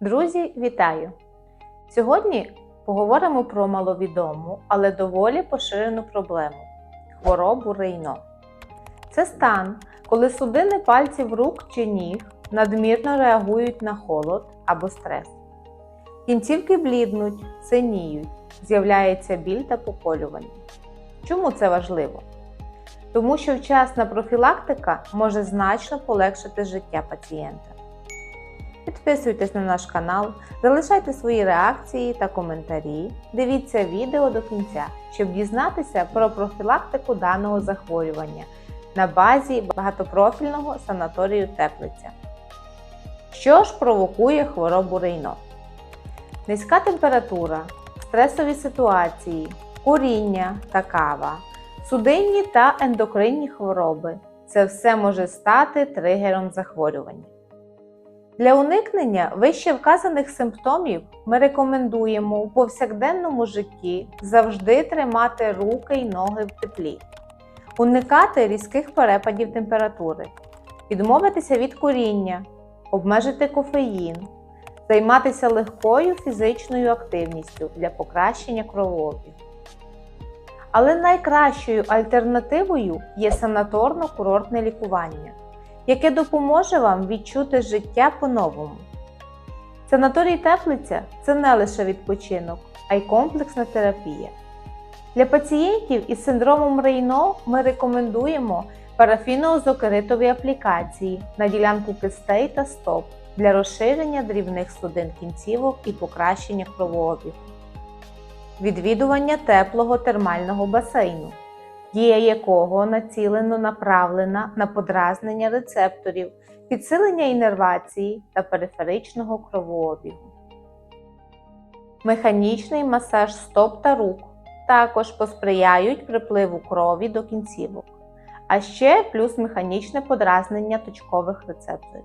Друзі, вітаю! Сьогодні поговоримо про маловідому, але доволі поширену проблему хворобу рейно. Це стан, коли судини пальців рук чи ніг надмірно реагують на холод або стрес. Кінцівки бліднуть, синіють, з'являється біль та поколювання. Чому це важливо? Тому що вчасна профілактика може значно полегшити життя пацієнта. Підписуйтесь на наш канал, залишайте свої реакції та коментарі. Дивіться відео до кінця, щоб дізнатися про профілактику даного захворювання на базі багатопрофільного санаторію Теплиця. Що ж провокує хворобу рейно? Низька температура, стресові ситуації, куріння та кава, судинні та ендокринні хвороби це все може стати тригером захворювання. Для уникнення вище вказаних симптомів ми рекомендуємо у повсякденному житті завжди тримати руки й ноги в теплі, уникати різких перепадів температури, відмовитися від куріння, обмежити кофеїн, займатися легкою фізичною активністю для покращення кровообігу. Але найкращою альтернативою є санаторно-курортне лікування яке допоможе вам відчути життя по-новому. Санаторій Теплиця це не лише відпочинок, а й комплексна терапія. Для пацієнтів із синдромом Рейно ми рекомендуємо парафіноозокеритові аплікації на ділянку кистей та стоп для розширення дрібних судин кінцівок і покращення кровообігу, відвідування теплого термального басейну дія якого націлено направлена на подразнення рецепторів, підсилення інервації та периферичного кровообігу. Механічний масаж стоп та рук також посприяють припливу крові до кінцівок, а ще плюс механічне подразнення точкових рецепторів.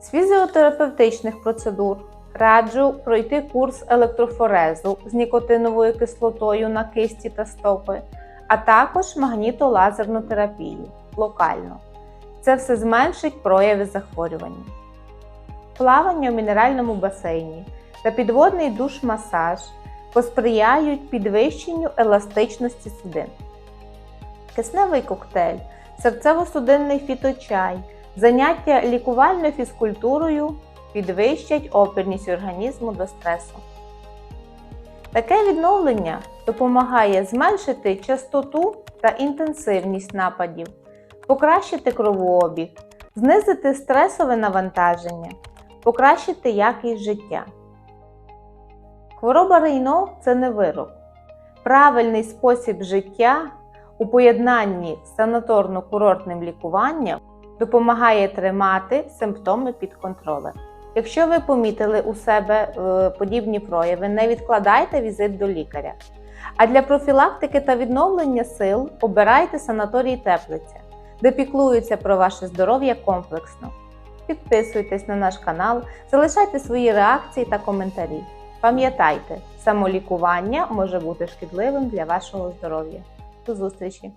З фізіотерапевтичних процедур Раджу пройти курс електрофорезу з нікотиновою кислотою на кисті та стопи, а також магнітолазерну терапію локально. Це все зменшить прояви захворювання. Плавання в мінеральному басейні та підводний душ-масаж посприяють підвищенню еластичності судин. Кисневий коктейль, серцево-судинний фіточай, заняття лікувальною фізкультурою підвищать опірність організму до стресу. Таке відновлення допомагає зменшити частоту та інтенсивність нападів, покращити кровообіг, знизити стресове навантаження, покращити якість життя. Хвороба Рейно це не вирок. Правильний спосіб життя у поєднанні з санаторно-курортним лікуванням допомагає тримати симптоми під контролем. Якщо ви помітили у себе е, подібні прояви, не відкладайте візит до лікаря. А для профілактики та відновлення сил обирайте санаторій Теплиця, де піклуються про ваше здоров'я комплексно. Підписуйтесь на наш канал, залишайте свої реакції та коментарі. Пам'ятайте, самолікування може бути шкідливим для вашого здоров'я. До зустрічі!